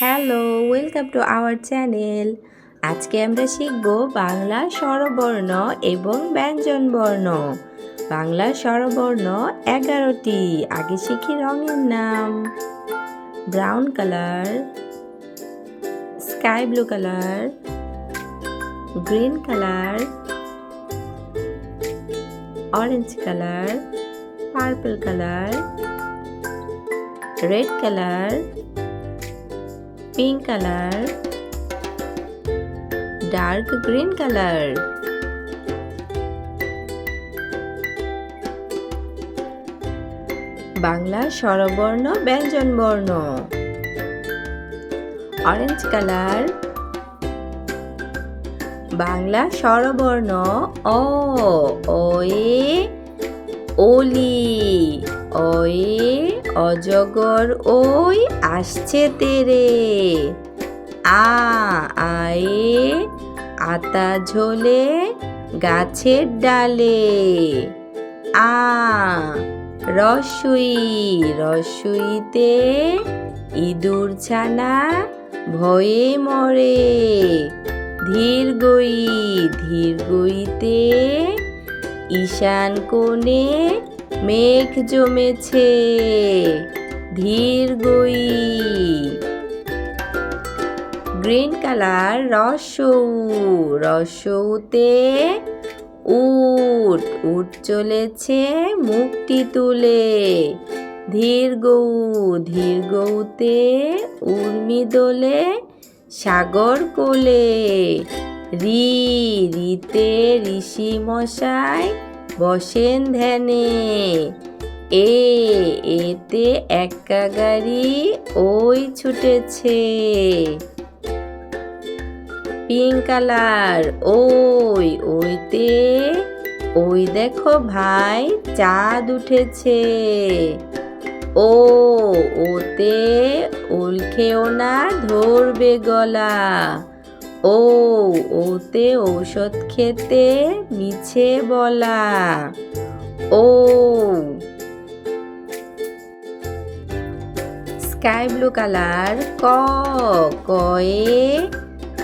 Hello welcome to our channel আজকে আমরা শিখব বাংলা স্বরবর্ণ এবং ব্যঞ্জনবর্ণ বাংলা স্বরবর্ণ এগারোটি আগে শিখি রঙের নাম brown colour sky blue colour green colour orange colour purple colour red colour pink color dark green color Bangla স্বরবর্ণ ব্যঞ্জনবর্ণ অরেঞ্জ কালার বাংলা স্বরবর্ণ অ ওয়ে অলি অয়ে অজগর ওই আসছে তেরে আ আয়ে আতা ঝোলে গাছের ডালে আ রসুই রসুইতে ইঁদুর ছানা ভয়ে মরে ধীর গই ধীর গইতে ঈশান কোণে মেঘ জমেছে ধীর গই গ্রিন কালার রসৌ রসৌতে উট উট চলেছে মুখটি তুলে ধীর গৌ ধীর গৌতে উর্মি দোলে সাগর কোলে রি রিতে ঋষি মশাই বসেন ধ্যানে এ এতে একা গাড়ি ওই ছুটেছে পিঙ্ক কালার ওই ওইতে ওই দেখো ভাই চাঁদ উঠেছে ও ওতে উলখেও না ধরবে গলা ও ওতে ঔষধ খেতে মিছে বলা ও স্কাই ব্লু কালার ক কয়ে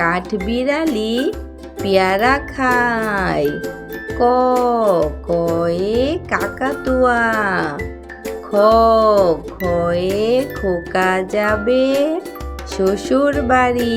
কাঠ বিড়ালি পেয়ারা খায় ক কয়ে কাকাতুয়া খ খয়ে খোকা যাবে শ্বশুর বাড়ি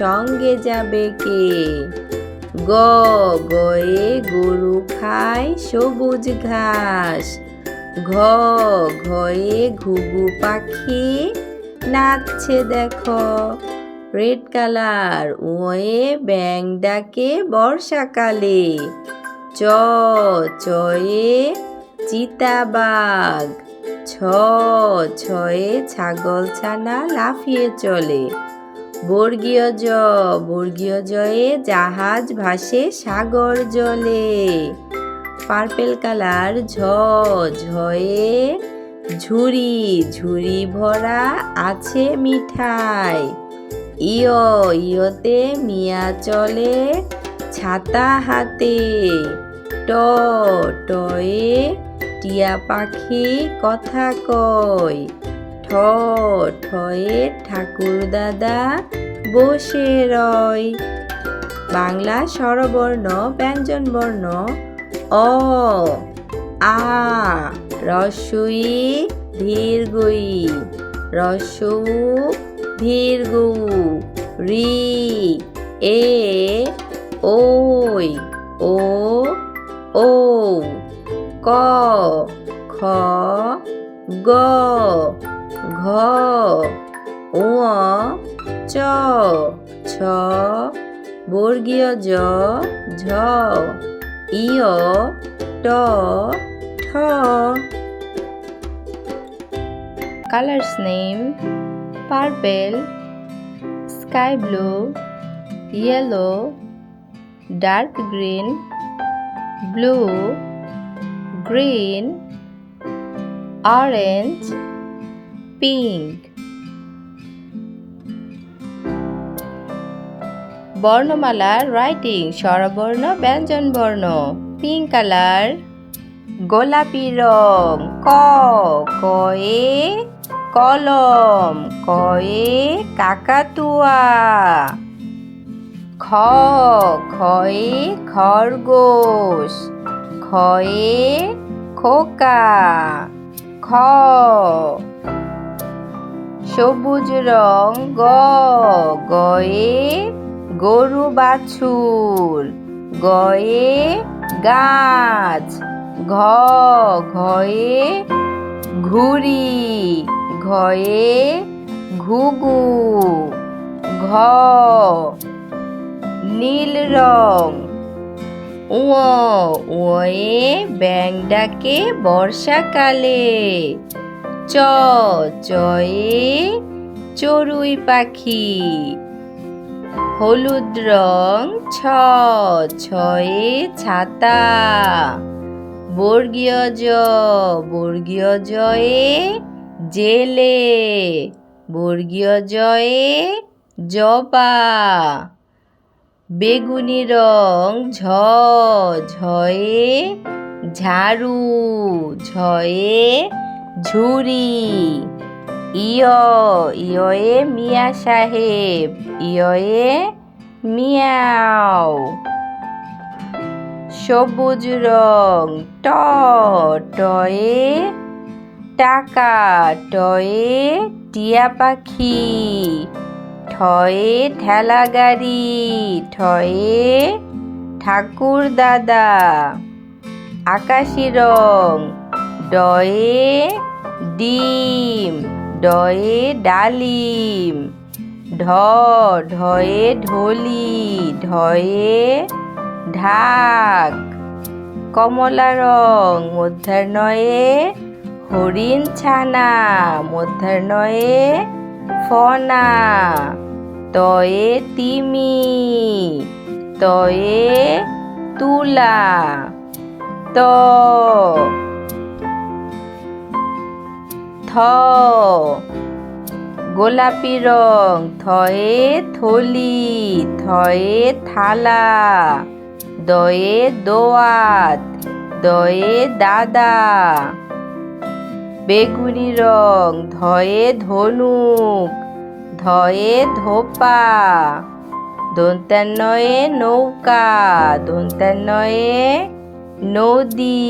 সঙ্গে যাবে কে গ গয়ে গরু খায় সবুজ ঘাস ঘ ঘয়ে ঘুঘু পাখি নাচছে দেখো রেড কালার ওয়ে ব্যাং ডাকে বর্ষাকালে চ চয়ে চিতাবাঘ ছ ছয়ে ছাগল ছানা লাফিয়ে চলে বর্গীয় জ বর্গীয় জয়ে জাহাজ ভাসে সাগর জলে পার্পেল কালার ঝ ঝয়ে ঝুড়ি ঝুড়ি ভরা আছে মিঠাই ইয় ইয়তে মিয়া চলে ছাতা হাতে ট টয়ে টিয়া পাখি কথা কয় ঠ ঠয়ে ঠাকুর দাদা বসে রয় বাংলা স্বরবর্ণ ব্যঞ্জনবর্ণ অ আ রসুই ধীরগুই রসু ধীরগু রি এ ওই ও ও ক খ গ ঘ ও চ ছ বর্গীয় জ ঝ ইয় ট ঠ colors name purple sky blue yellow dark green blue green, orange, pink. বর্ণমালার রাইটিং স্বরবর্ণ ব্যঞ্জনবর্ণ পিঙ্ক কালার গোলাপি রং ক কয়ে কলম কয়ে কাকাতুয়া খ খয়ে খরগোশ খয়ে খোকা খ সবুজ রং গ গয়ে গরু বাছুর গয়ে গাছ ঘ ঘয়ে ঘুড়ি ঘয়ে ঘুঘু ঘ নীল রং ও ওয়ে ব্যাং ডাকে বর্ষাকালে চ চয়ে চড়ুই পাখি হলুদ রং ছ ছয়ে ছাতা বর্গীয় জ বর্গীয় জয়ে জেলে বর্গীয় জয়ে জপা বেগুনি রং ঝ ঝয়ে ঝাড়ু ঝয়ে ঝুড়ি ইয় ইয়ে মিয়া সাহেব ইয়ে মিয়াও সবুজ রং টয়ে টাকা টয়ে টিয়া পাখি ঠয়ে ঠেলা গাড়ি ঠয়ে ঠাকুর দাদা আকাশি রং ডয়ে ডিম ডয়ে ডালিম ঢ ঢয়ে ঢলি ঢয়ে ঢাক কমলা রং মধ্যাহ্নয়ে হরিণ ছানা মধ্যাহ্নয়ে ফনা তয়ে তিমি তয়ে তুলা ত থ গোলাপি রং থয়ে থলি থয়ে থালা দয়ে দোয়াত দয়ে দাদা বেগুনি রং ধয়ে ধনুক ধয়ে ধোপা দন্তান্নয়ে নৌকা দন্তান্নয়ে নদী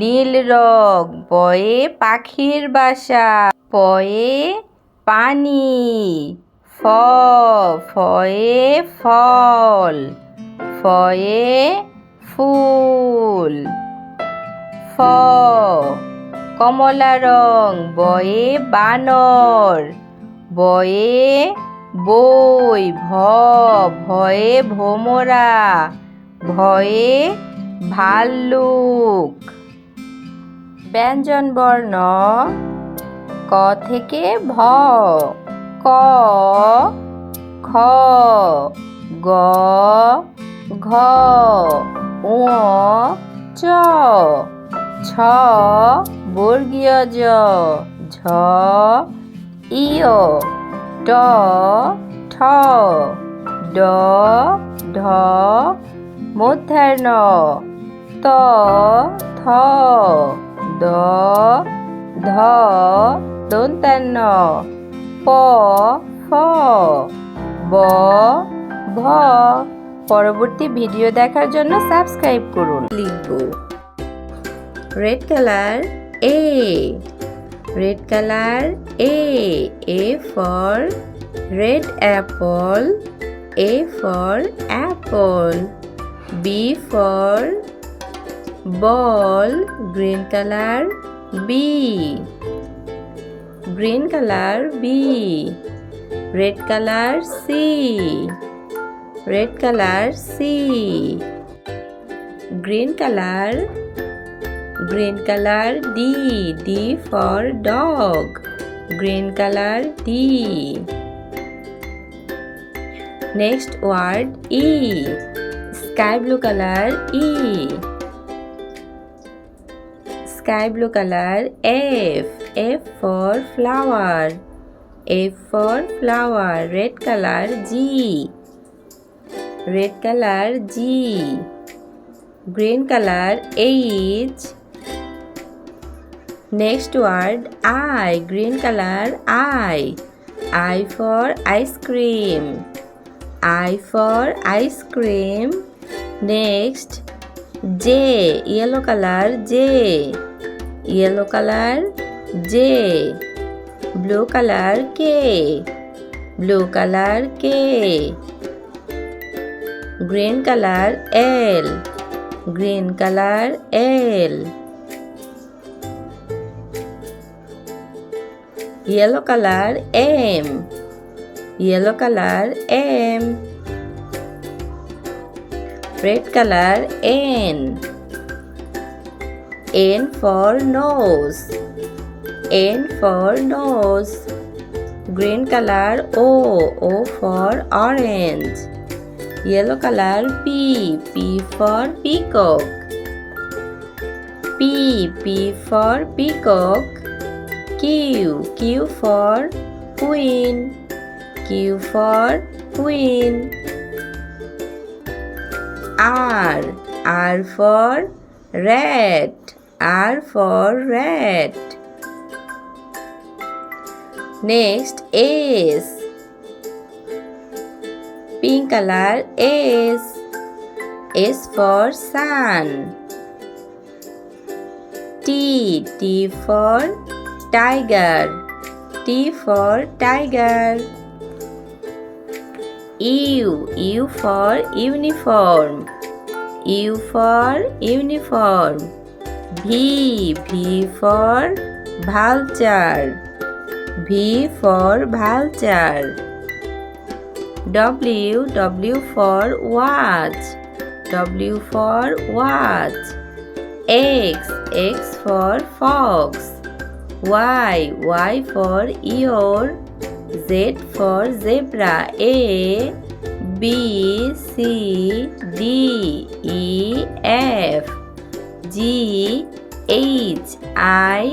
নীল রং বয়ে পাখির বাসা পয়ে পানি ফ ফয়ে ফল ফয়ে ফুল ফ কমলা রং বয়ে বানর বয়ে বই ভ ভয়ে ভোমরা ভয়ে ভাল্লুক ব্যঞ্জন বর্ণ ক থেকে ভ ক খ গ ঘ ও চ ছ বর্গীয় জ ঝ ইয় ট ঠ ড ঢ মধ্যাহ্ন ত থ দ ধ দন্তান্ন প ফ ব ভ পরবর্তী ভিডিও দেখার জন্য সাবস্ক্রাইব করুন লিখব red color A red color A A for red apple A for apple B for ball green color B green color B red color C red color C green color green color D D for dog green color D next word E sky blue color E sky blue color F F for flower F for flower red color G red color G green color H Next word, I. Green color, I. I for ice cream. I for ice cream. Next, J. Yellow color, J. Yellow color, J. Blue color, K. Blue color, K. Green color, L. Green color, L. yellow color M yellow color M red color N N for nose N for nose green color O O for orange yellow color P P for peacock P P for peacock Q. Q for Queen. Q for Queen. R. R for Red. R for Red. Next is pink color S, S for sun. T T for tiger T for tiger U U for uniform U for uniform V V for vulture V for vulture W W for watch W for watch X X for fox Y Y for your Z for zebra A B C D E F G H I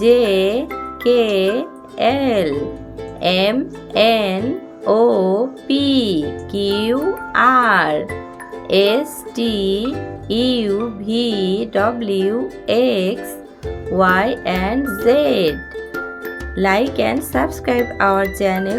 J K L M N O P Q R S T U V W X Y and Z. Like and subscribe our channel.